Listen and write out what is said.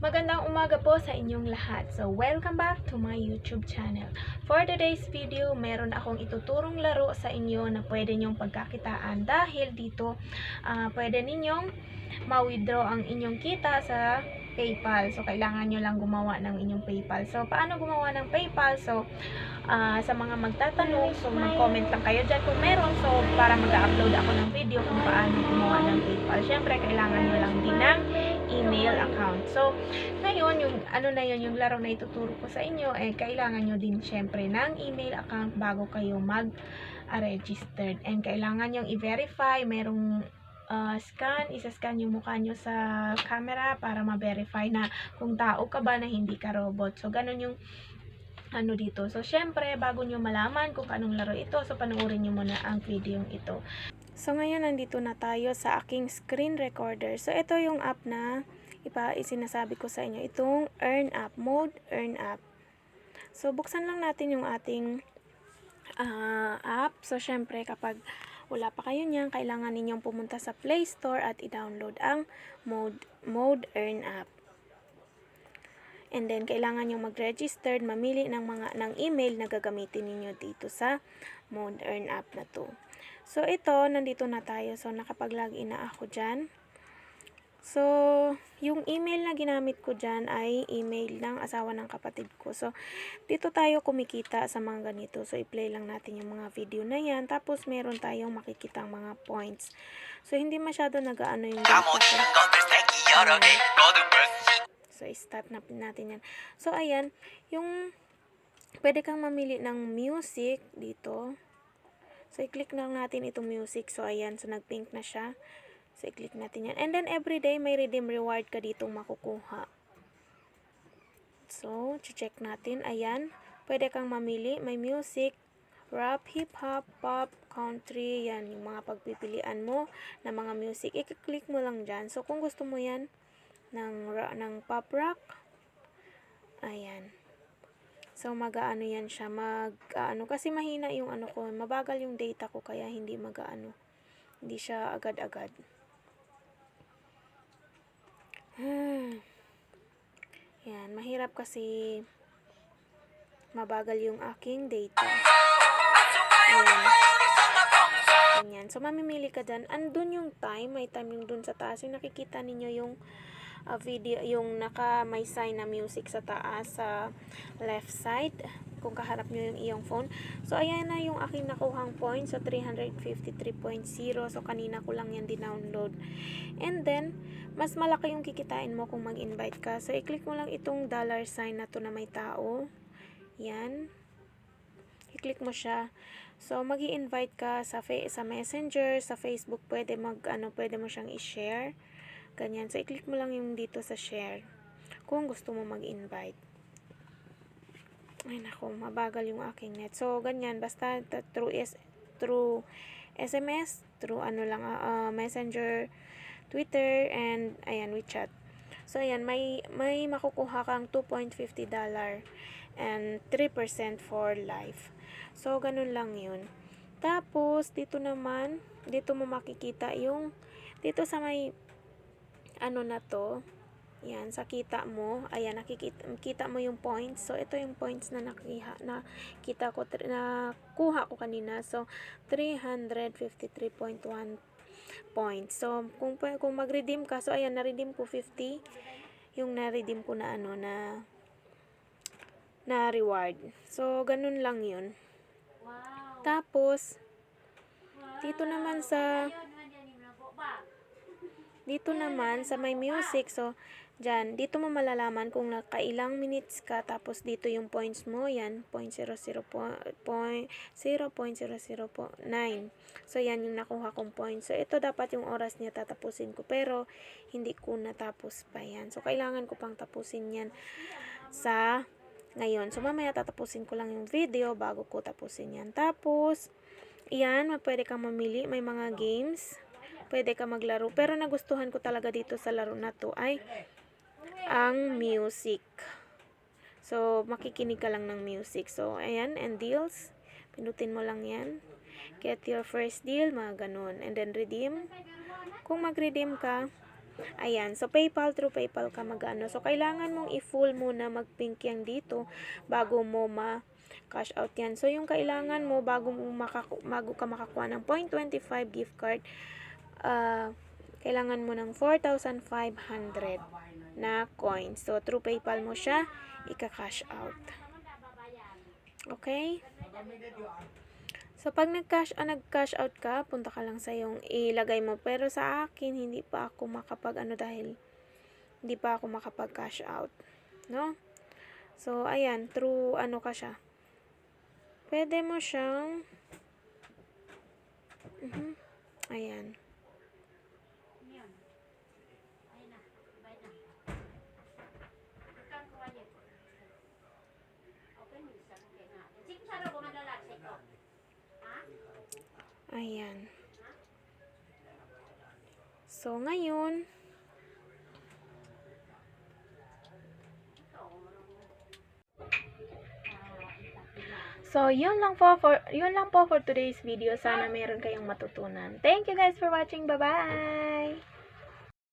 Magandang umaga po sa inyong lahat. So, welcome back to my YouTube channel. For today's video, meron akong ituturong laro sa inyo na pwede nyong pagkakitaan dahil dito ah, pwede ninyong ma-withdraw ang inyong kita sa PayPal. So, kailangan nyo lang gumawa ng inyong PayPal. So, paano gumawa ng PayPal? So, ah, sa mga magtatanong, so mag-comment lang kayo dyan kung meron. So, para mag-upload ako ng video kung paano gumawa ng PayPal. Siyempre, kailangan nyo lang din ng email account. So, ngayon, yung ano na yun, yung laro na ituturo ko sa inyo, eh, kailangan nyo din syempre ng email account bago kayo mag-registered. And kailangan nyo i-verify, merong uh, scan, isa-scan yung mukha nyo sa camera para ma-verify na kung tao ka ba na hindi ka robot. So, ganun yung ano dito. So, syempre, bago nyo malaman kung anong laro ito, so panoorin nyo muna ang video ito. So, ngayon, nandito na tayo sa aking screen recorder. So, ito yung app na ipa isinasabi ko sa inyo. Itong Earn App, Mode Earn App. So, buksan lang natin yung ating ah, app. So, syempre, kapag wala pa kayo niyan, kailangan ninyong pumunta sa Play Store at i-download ang Mode, Mode Earn App. And then, kailangan nyo mag-register, mamili ng mga ng email na gagamitin ninyo dito sa Mode Earn App na to. So, ito, nandito na tayo. So, nakapag-login na ako dyan. So, yung email na ginamit ko dyan ay email ng asawa ng kapatid ko. So, dito tayo kumikita sa mga ganito. So, i-play lang natin yung mga video na yan. Tapos, meron tayong makikitang mga points. So, hindi masyado nag-ano yung data So, stop na natin yan. So, ayan, yung pwede kang mamili ng music dito. So, i-click na natin itong music. So, ayan, so nag-pink na siya. So, i-click natin yan. And then, everyday may redeem reward ka dito makukuha. So, check natin. Ayan, pwede kang mamili. May music, rap, hip-hop, pop, country, yan yung mga pagpipilian mo na mga music. I-click mo lang dyan. So, kung gusto mo yan, ng, ng pop rock. Ayan. So, mag-ano yan siya. Mag, ano, kasi mahina yung ano ko. Mabagal yung data ko, kaya hindi mag-ano. Hindi siya agad-agad. Hmm. Yan, mahirap kasi mabagal yung aking data. Ayan. Ganyan. So, mamimili ka dyan. Andun yung time. May time yung dun sa taas. Yung nakikita ninyo yung uh, video, yung naka may sign na music sa taas sa left side. Kung kaharap nyo yung iyong phone. So, ayan na yung aking nakuhang points. So, 353.0. So, kanina ko lang yan din-download. And then, mas malaki yung kikitain mo kung mag-invite ka. So, i-click mo lang itong dollar sign na to na may tao. Yan. I-click mo siya. So, mag invite ka sa, sa Messenger, sa Facebook, pwede mag, ano, pwede mo siyang i-share. Ganyan. So, i-click mo lang yung dito sa share. Kung gusto mo mag-invite. Ay, nako, mabagal yung aking net. So, ganyan. Basta, ta- through, S, through SMS, through ano lang, ah, Messenger, Twitter, and, ayan, WeChat. So, ayan, may, may makukuha kang $2.50 and 3% for life. So, ganun lang yun. Tapos, dito naman, dito mo makikita yung, dito sa may, ano na to, yan, sa kita mo, ayan, nakikita kita mo yung points. So, ito yung points na nakiha, na kita ko, na kuha ko kanina. So, 353.1 points. So, kung, kung mag-redeem ka, so, ayan, na-redeem ko 50, yung na-redeem ko na, ano, na, na reward. So, ganun lang yun. Tapos, dito naman sa, dito naman sa may music, so, dyan, dito mo malalaman kung nakailang minutes ka, tapos dito yung points mo, yan, 0.00 po, point, 0.009. So, yan yung nakuha kong points. So, ito dapat yung oras niya tatapusin ko, pero, hindi ko natapos pa yan. So, kailangan ko pang tapusin yan sa ngayon. So, mamaya tatapusin ko lang yung video bago ko tapusin yan. Tapos, yan, pwede kang mamili. May mga games. Pwede ka maglaro. Pero nagustuhan ko talaga dito sa laro na to ay ang music. So, makikinig ka lang ng music. So, ayan, and deals. Pinutin mo lang yan. Get your first deal, mga ganun. And then, redeem. Kung mag-redeem ka, Ayan. So, PayPal through PayPal ka magano. So, kailangan mong i-full muna mag-pink yan dito bago mo ma cash out yan. So, yung kailangan mo bago mo makaku- bago ka makakuha ng 0.25 gift card, ah, kailangan mo ng 4,500 na coins. So, through PayPal mo siya, ika-cash out. Okay? So, pag nag-cash, ah, nag-cash out ka, punta ka lang sa yung ilagay mo. Pero sa akin, hindi pa ako makapag, ano, dahil hindi pa ako makapag-cash out. No? So, ayan, through, ano ka siya. Pwede mo siyang, Mhm. ayan. Ayan. So, ngayon, So, yun lang po for yun lang po for today's video. Sana meron kayong matutunan. Thank you guys for watching. Bye-bye.